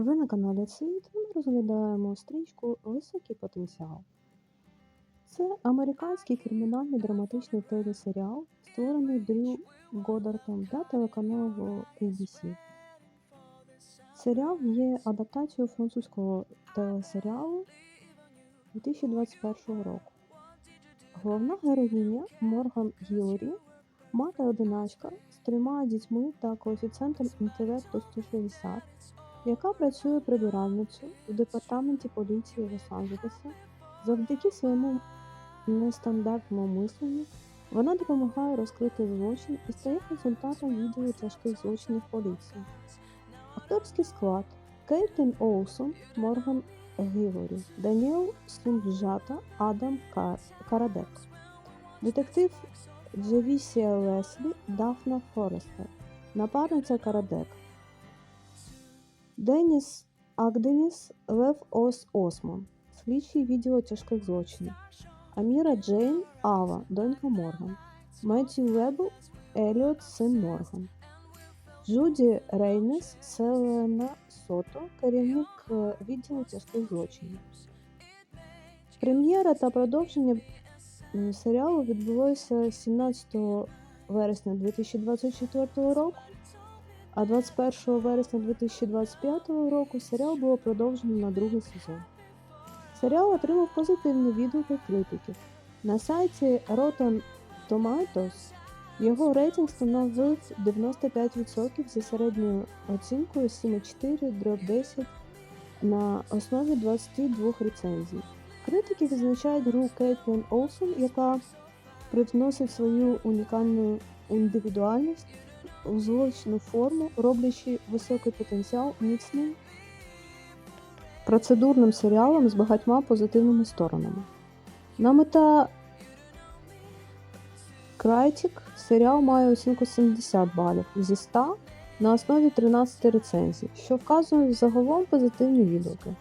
Ви на каналі Світ, ми розглядаємо стрічку Високий потенціал. Це американський кримінальний драматичний телесеріал, створений Дрю Годдартом для телеканалу ABC. Серіал є адаптацією французького телесеріалу 2021 року. Головна героїня Морган Гілорі, мати одиначка з трьома дітьми та коефіцієнтом інтелекту 160, яка працює прибиральницею у департаменті поліції Лос-Анджелеса. Завдяки своєму нестандартному мисленню вона допомагає розкрити злочин і стає консультантом відділу тяжких злочинів поліції. Акторський склад Кейтлін Олсон, Морган Гілорі, Даніел Слумбжата, Адам Карадек. Детектив Джевісія Леслі, Дафна Форестер, напарниця Карадек. Деніс Агденіс, Лев Ос Осман, слідчий відділу тяжких злочинів. Аміра Джейн Ава, донька Морган. Меттью Вебл, Еліот, син Морган. Джуді Рейнес, Селена Сото, керівник е, відділу тяжких злочинів. Прем'єра та продовження серіалу відбулося 17 вересня 2024 року, а 21 вересня 2025 року серіал було продовжено на другий сезон. Серіал отримав позитивні відгуки критиків. На сайті Rotten Tomatoes його рейтинг становив 95% за середньою оцінкою 7,4 дроб 10 на основі 22 рецензій. Критики відзначають гру Кейтлін Олсон, яка привносить свою унікальну індивідуальність у злочну форму, роблячи високий потенціал міцним процедурним серіалом з багатьма позитивними сторонами. На мета Крайтік серіал має оцінку 70 балів зі 100 на основі 13 рецензій, що вказує загалом позитивні відгуки.